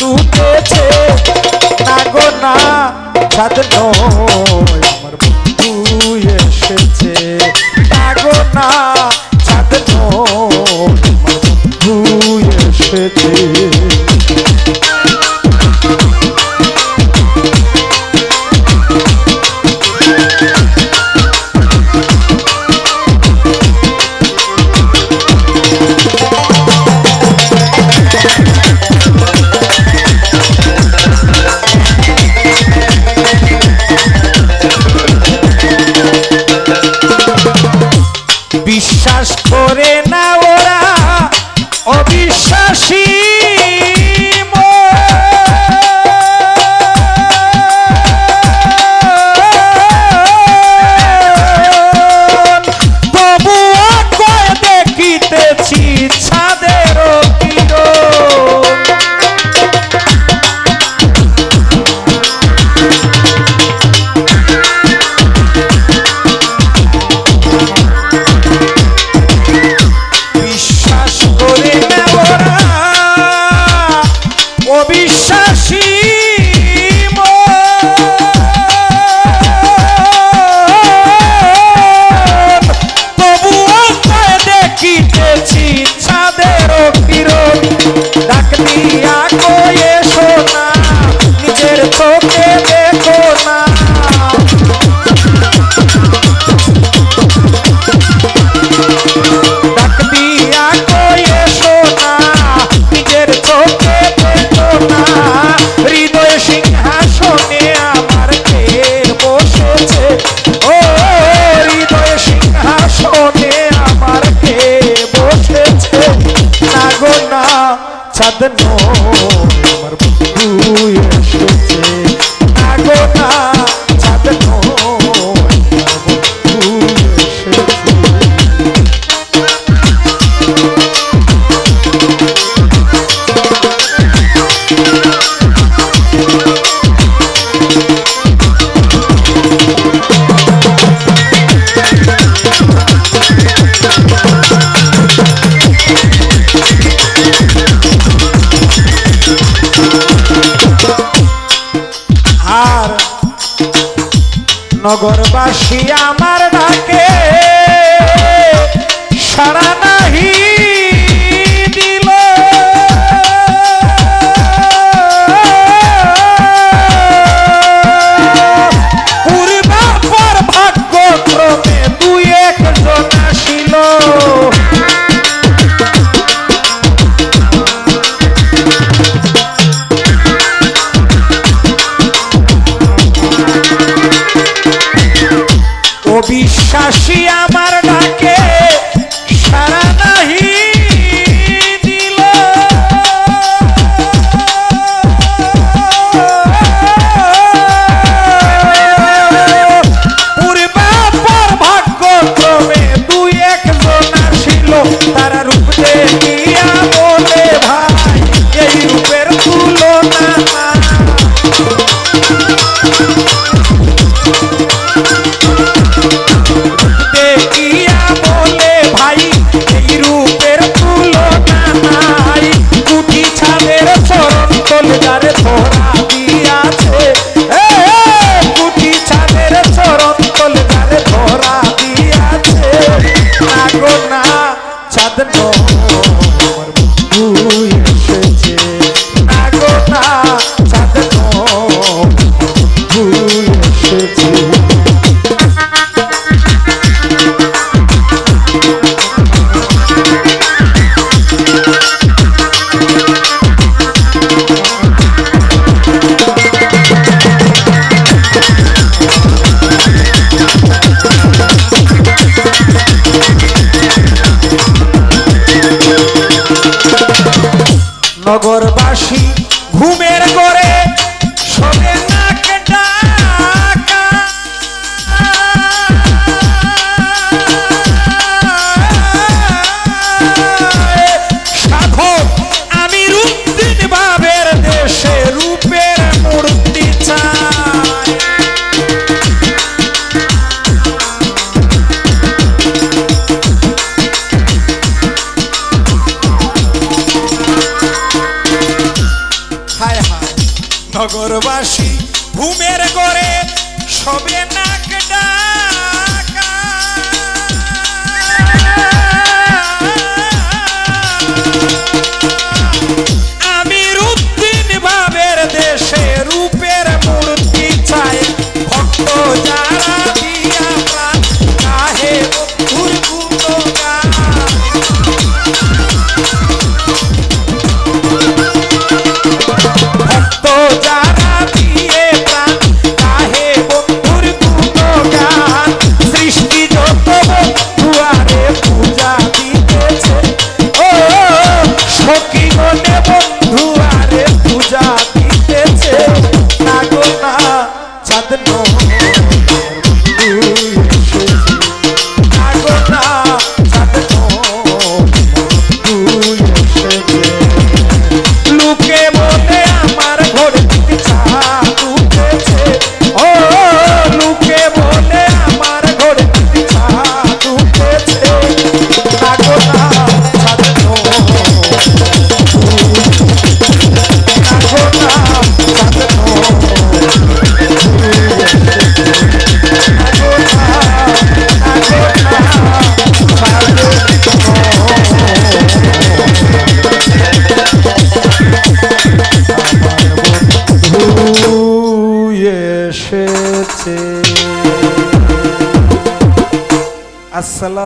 টুটেছে না গো না সাধনো। las cosas. sadhana নগরবাসী আমার নগরবাসী ঘুমের গড়ে সবে না আসসালাম